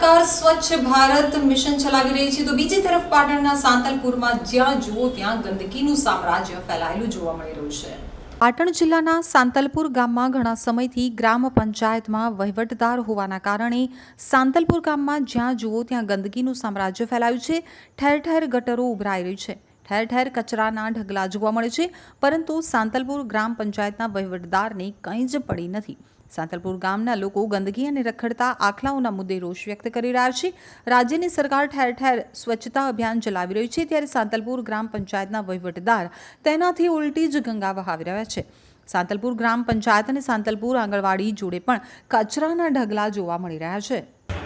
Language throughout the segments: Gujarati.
સરકાર સ્વચ્છ ભારત મિશન ચલાવી રહી છે. તો બીજી તરફ પાટણના સાંતલપુરમાં જ્યાં જુઓ ત્યાં ગંદકીનું સામ્રાજ્ય ફેલાયેલું જોવા મળી રહ્યું છે. પાટણ જિલ્લાના સાંતલપુર ગામમાં ઘણા સમયથી ગ્રામ પંચાયતમાં વહીવટદાર હોવાના કારણે સાંતલપુર ગામમાં જ્યાં જુઓ ત્યાં ગંદકીનું સામ્રાજ્ય ફેલાયું છે. ઠેર ઠેર ગટરો ઉભરાઈ રહી છે. ઠેર ઠેર કચરાના ઢગલા જોવા મળે છે, પરંતુ સાંતલપુર ગ્રામ પંચાયતના વહીવટદારને કંઈ જ પડી નથી. સાંતલપુર ગામના લોકો ગંદકી અને રખડતા આખલાઓના મુદ્દે રોષ વ્યક્ત કરી રહ્યા છે. રાજ્યની સરકાર ઠેર ઠેર સ્વચ્છતા અભિયાન ચલાવી રહી છે, ત્યારે સાંતલપુર ગ્રામ પંચાયતના વહીવટદાર તેનાથી ઉલટી જ ગંગા વહાવી રહ્યા છે. સાંતલપુર ગ્રામ પંચાયત અને સાંતલપુર આંગણવાડી જોડે પણ કચરાના ઢગલા જોવા મળી રહ્યા છે.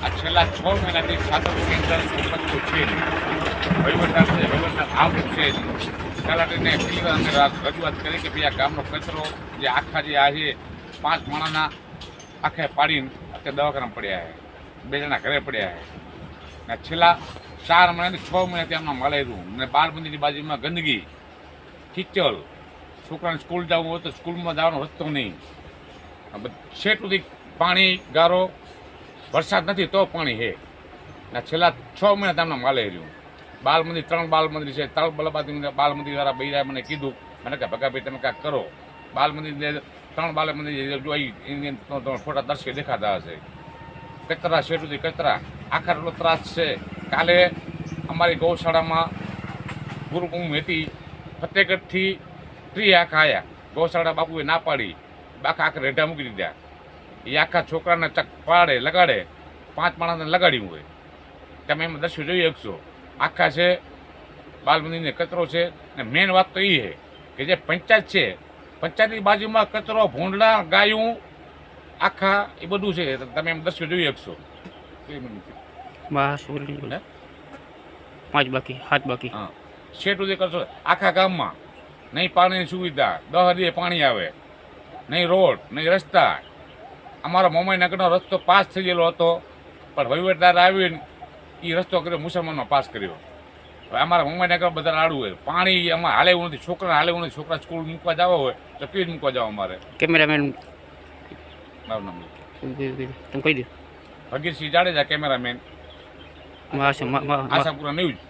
આ છેલ્લા છ મહિનાથી સાતમની અંદર ઉપજતું છે વહીવટદાર છે વહીવટદાર આવું છે તલાટીને પેલી વાર રજૂઆત કરી કે ભાઈ આ ગામનો કચરો જે આખા જે આ છે, પાંચ માણાના આખે પાડીને અત્યારે દવાખાના પડ્યા છે. બે જણા ઘરે પડ્યા છે. ને છેલ્લા ચાર મહિનાથી છ મહિનાથી આમના મળેલું ને મંદિરની બાજુમાં ગંદકી. કિચલ છોકરાને સ્કૂલ જવું હોય તો સ્કૂલમાં જવાનો રસ્તો નહીં. છેટ સુધી પાણી, ગારો વરસાદ નથી, તો પાણી હે ને છેલ્લા છ મહિના તમને માલે રહ્યું. બાલ મંદિર ત્રણ બાલ મંદિર છે. ત્રણ બલબાદી બાલ મંદિર વાળા બૈરાએ મને કીધું. મને કે ભગાભાઈ તમે કાંઈક કરો. બાલ મંદિર ત્રણ બાલ મંદિર જોઈ એની ફોટા દર્શકે દેખાતા હશે. કચરા શેઠુથી કચરા. આખા એટલો ત્રાસ છે. કાલે અમારી ગૌશાળામાં ગુરુકુંભ હતી. ફતેગઢથી ત્રી આખા આવ્યા ગૌશાળા બાપુએ ના પાડી. બાકા આખા રેઢા મૂકી દીધા. એ આખા છોકરાને ચક પાડે લગાડે. પાંચ માણસને લગાડ્યું હોય. તમે એમાં દર્શન જોઈ શકશો. આખા છે બાલ મંદિરને કચરો છે ને મેઇન વાત તો એ છે કે જે પંચાયત છે પંચાયતની બાજુમાં કચરો ભૂંડડા ગાયું આખા એ બધું છે. તમે એમ દર્શન જોઈ શકશો. બસ? પાંચ બાકી સાત બાકી. હા. છેટ સુધી કરશો. આખા ગામમાં. નહીં પાણીની સુવિધા. દહ દિવસે પાણી આવે. નહીં રોડ નહીં રસ્તા. અમારો મોમાઈનગરનો રસ્તો પાસ થઈ ગયેલો હતો. પણ વહીવટદાર આવીને એ રસ્તો કર્યો મુસલમાનનો પાસ કર્યો. હવે અમારા મુંબઈનગર બધા આડું હોય. પાણી અમારે હાલે એવું નથી. છોકરા હાલે એવું નથી. છોકરા સ્કૂલ મૂકવા જવા હોય તો કેવી મૂકવા જવા અમારે? કેમેરામેન મારું નામ તમે કહી દો. ભગીરસિંહ જાડેજા કેમેરામેન. આશાપુરા ન્યૂઝ.